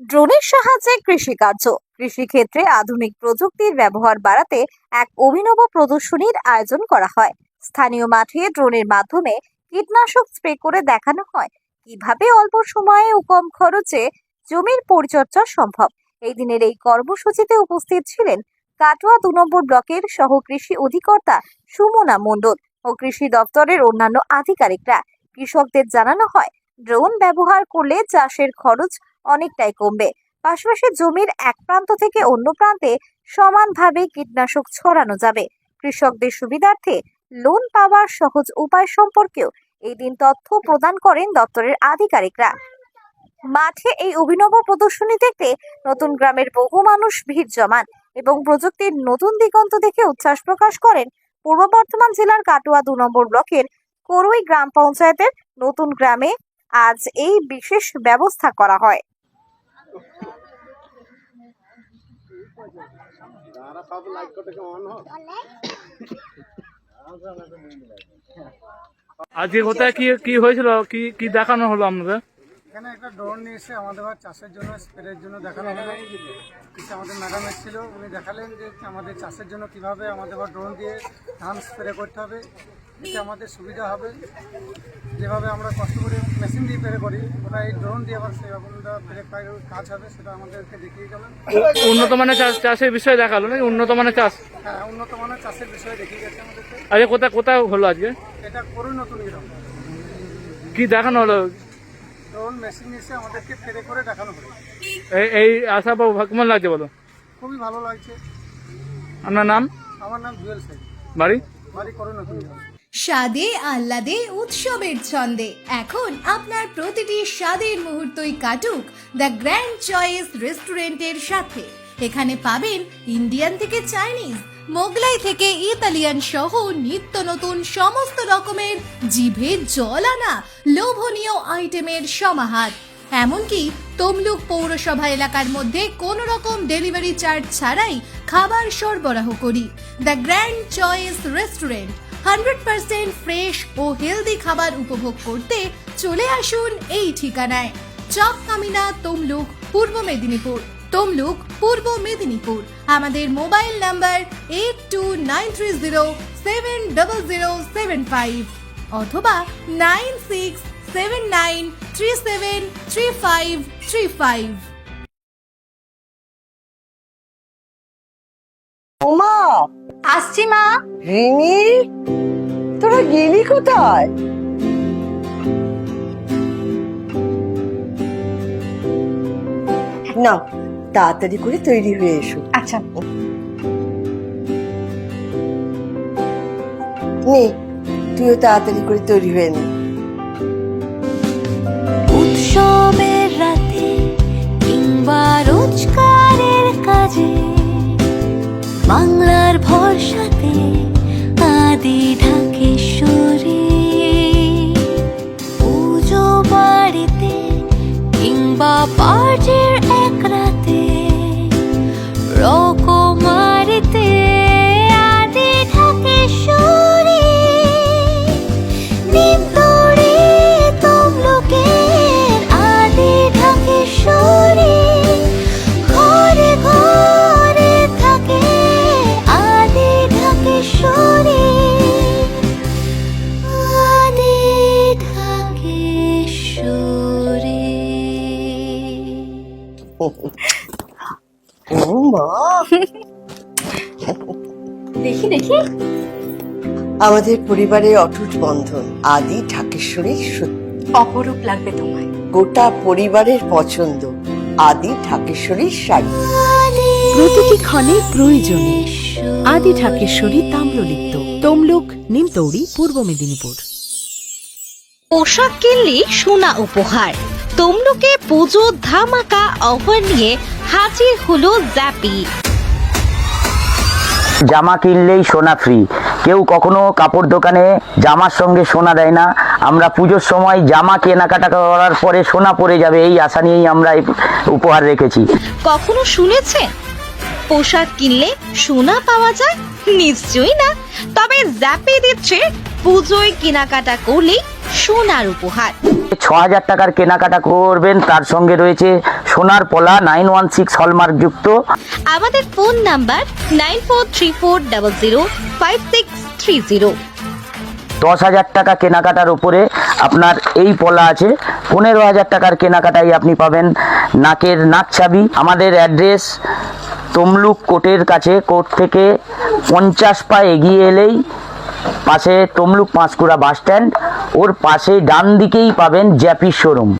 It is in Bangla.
ড্রোনের সাহায্যে কৃষিকার্য। কৃষিক্ষেত্রে আধুনিক প্রযুক্তির ব্যবহার বাড়াতে এক অভিনব প্রদর্শনীর আয়োজন করা হয়। স্থানীয় মাঠে ড্রোনের মাধ্যমে কীটনাশক স্প্রে করে দেখানো হয়। কীভাবে অল্প সময়ে ও কম খরচে জমির পরিচর্যা সম্ভব? এই দিনের এই কর্মসূচিতে উপস্থিত ছিলেন কাটোয়া দু নম্বর ব্লকের সহ কৃষি অধিকর্তা সুমনা মণ্ডল ও কৃষি দপ্তরের অন্যান্য আধিকারিকরা। কৃষকদের জানানো হয়, ড্রোন ব্যবহার করলে চাষের খরচ অনেকটাই কমবে। পাশাপাশি জমির এক প্রান্ত থেকে অন্য প্রান্তে সমানভাবে কীটনাশক ছড়ানো যাবে। কৃষকদের সুবিধার্থে লোন পাওয়ার সহজ উপায় সম্পর্কেও এই দিন তথ্য প্রদান করেন দপ্তরের আধিকারিকরা। মাঠে এই অভিনব প্রদর্শনী দেখতে নতুন গ্রামের বহু মানুষ ভিড় জমান এবং প্রযুক্তির নতুন দিগন্ত দেখে উচ্ছ্বাস প্রকাশ করেন পূর্ব বর্ধমান জেলার কাটোয়া দু নম্বর ব্লকের করুই গ্রাম পঞ্চায়েতের নতুন গ্রামে আজ এই বিশেষ ব্যবস্থা করা হয়। আজকে কোথায় কি কি হয়েছিল? কি কি দেখানো হলো আপনাদের? এখানে একটা ড্রোন নিয়ে এসে আমাদের আবার চাষের জন্য স্প্রের জন্য দেখানো হলো। কিছু আমাদের ম্যাডাম এসেছিল উনি দেখালেন যে আমাদের চাষের জন্য কীভাবে আমাদের আবার ড্রোন দিয়ে ধান স্প্রে করতে হবে। এতে আমাদের সুবিধা হবে। যেভাবে আমরা কষ্ট করে মেশিন দিয়ে স্প্রে করি ওটা এই ড্রোন দিয়ে আবার সেরকম স্প্রে কাজ হবে সেটা আমাদেরকে দেখিয়ে গেলেন। উন্নত মানের চাষ চাষের বিষয়ে দেখাল নাকি? উন্নত মানের চাষ? হ্যাঁ উন্নত মানের চাষের বিষয়ে দেখিয়ে গেছে আমাদেরকে। আজকে কোথায় কোথায় হলো আজকে? এটা করুই নতুন গ্রাম। কি দেখানো হলো? ড্রোন মেশিন এসে আমাদেরকে ফেরে করে দেখানো হলো। এই এই আশা পাবো কেমন লাগছে বলো। খুবই ভালো লাগছে। আপনার নাম? আমার নাম জুয়েল শেখ বাড়ি? বাড়ি করুই নতুন গ্রাম। স্বাদে, আহ্লাদে, উৎসবের ছন্দে। এখন আপনার প্রতিটি স্বাদের মুহূর্তই কাটুক দ্য গ্র্যান্ড চয়েস রেস্টুরেন্টের সাথে। এখানে পাবেন ইন্ডিয়ান থেকে চাইনিজ, মোগলাই থেকে ইতালিয়ান সহ নিত্য নতুন সমস্ত রকমের জিভে জল আনা লোভনীয় আইটেমের সমাহার। এমনকি তমলুক পৌরসভা এলাকার মধ্যে কোনো রকম ডেলিভারি চার্জ ছাড়াই খাবার সরবরাহ করি। The grand choice restaurant hundred percent fresh O healthy খাবার উপভোগ করতে চলে আসুন এই ঠিকানায়। চক কামিনা তমলুক, পূর্ব মেদিনীপুর। তমলুক, পূর্ব মেদিনীপুর। আমাদের mobile number eight two nine three zero, seven double zero, seven five অথবা nine six seven nine three seven three five three five. আসছি মা। রিমি তোরা গেলি কোথায়? না তাড়াতাড়ি করে তৈরি হয়ে এসো। আচ্ছা। নে তুইও তাড়াতাড়ি করে তৈরি হয়ে নে। উৎসবের রাতে কিংবা রোজগারের কাজে বাংলার ভরসাতে আদি ঢাকেশ্বরী পুজো বাড়িতে কিংবা পার্টির দেখি। আমাদের পরিবারের অটুট বন্ধন আদি ঢাকেশ্বরী সত্যি অপরূপ লাগবে তোমায়। গোটা পরিবারের পছন্দ আদি ঢাকেশ্বরীর শাড়ি। প্রতিটি ক্ষণে প্রয়োজনে আদি তাম্রলিপ্ত তমলুক নিমতৌড়ি পূর্ব মেদিনীপুর। পোশাক কিনলে সোনা উপহার। তমলুকে পুজো ধামাকা অফার নিয়ে হাজির হলো জ্যাপি জামা কিনলেই সোনা ফ্রি কেউ কখনো কাপড় দোকানে জামার সঙ্গে সোনা দেয় না। আমরা পুজোর সময় জামা কেনাকাটা করার পরে সোনা পড়ে যাবে এই আশা নিয়েই আমরা এই উপহার রেখেছি। কখনো শুনেছে পোশাক কিনলে সোনা পাওয়া যায়? নিশ্চয়ই না। তবে জ্যাপি দিচ্ছে পুজোয় কেনাকাটা করলেই সোনার উপহার। ছ হাজার টাকার কেনাকাটা করবেন তার সঙ্গে রয়েছে সোনার পলা নাইন ওয়ান সিক্স হলমার্ক যুক্ত। আমাদের phone number nine four three four double zero five six three zero. দশ হাজার টাকা কেনাকাটার উপরে আপনার এই পলা আছে। পনেরো হাজার টাকার কেনাকাটাই আপনি পাবেন। নাকের নাক ছাবি আমাদের অ্যাড্রেস তমলুক কোর্টের কাছে। কোর্ট থেকে পঞ্চাশ পা এগিয়ে এলেই পাশে তমলুক পাঁশকুড়া বাস স্ট্যান্ড। ওর পাশে ডান দিকেই পাবেন জ্যাপি শোরুম।